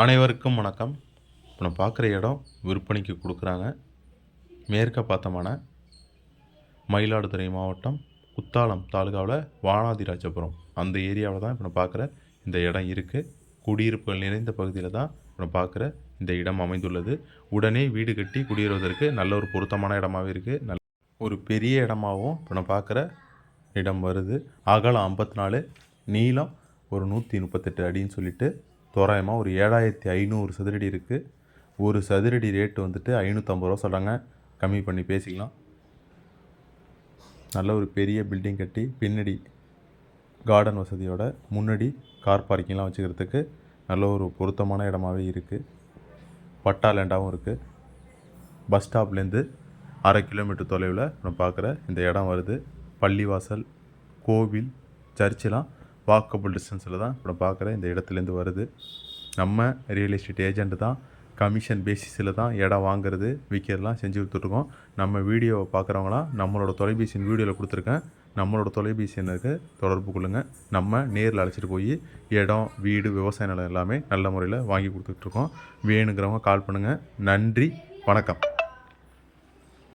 அனைவருக்கும் வணக்கம். இப்போ நம்ம பார்க்குற இடம் விற்பனைக்கு கொடுக்குறாங்க. மேற்க பார்த்தமான மயிலாடுதுறை மாவட்டம் குத்தாலம் தாலுகாவில் வானாதிராஜபுரம். அந்த ஏரியாவில் தான் இப்போ நான் பார்க்குற இந்த இடம் இருக்குது குடியிருப்புகள் நிறைந்த பகுதியில் தான் இப்போ நான் பார்க்குற இந்த இடம் அமைந்துள்ளது. உடனே வீடு கட்டி குடியேறுவதற்கு நல்ல ஒரு பொருத்தமான இடமாகவே இருக்குது நல்ல ஒரு பெரிய இடமாகவும் இப்போ நான் பார்க்குற இடம் வருது. அகலம் ஐம்பத்தி நாலு நீளம் ஒரு நூற்றி முப்பத்தெட்டு அடின்னு சொல்லிட்டு தோராயமாக ஒரு ஏழாயிரத்தி ஐநூறு சதுரடி இருக்குது ஒரு சதுரடி ரேட்டு வந்துட்டு ஐநூற்றம்பது ரூபா சொல்கிறாங்க கம்மி பண்ணி பேசிக்கலாம். நல்ல ஒரு பெரிய பில்டிங் கட்டி பின்னாடி கார்டன் வசதியோட முன்னாடி கார் பார்க்கிங்லாம் வச்சுக்கிறதுக்கு நல்ல ஒரு பொருத்தமான இடமாவே இருக்குது பட்டா லேண்டாகவும் இருக்குது பஸ் ஸ்டாப்லேருந்து அரை கிலோமீட்டர் தொலைவில் நம்ம பார்க்குற இந்த இடம் வருது. பள்ளிவாசல் கோவில் சர்ச்செலாம் வாக்கபுள் டிஸ்டன்ஸில் தான் இப்போ பார்க்குறேன். பார்க்குற இந்த இடத்துலேருந்து வருது. நம்ம ரியல் எஸ்டேட் ஏஜென்ட் தான். கமிஷன் பேசிஸில் தான் இடம் வாங்குறது விற்கிறதுலாம் செஞ்சு கொடுத்துட்ருக்கோம். நம்ம வீடியோவை பார்க்குறவங்களாம் நம்மளோட தொலைபேசியின் வீடியோவில் கொடுத்துருக்கேன். நம்மளோட தொலைபேசி எனக்கு தொடர்பு கொள்ளுங்கள் நம்ம நேரில் அழைச்சிட்டு போய் இடம் வீடு விவசாய நிலம் எல்லாமே நல்ல முறையில் வாங்கி கொடுத்துட்ருக்கோம். வேணுங்கிறவங்க கால் பண்ணுங்கள் நன்றி வணக்கம்.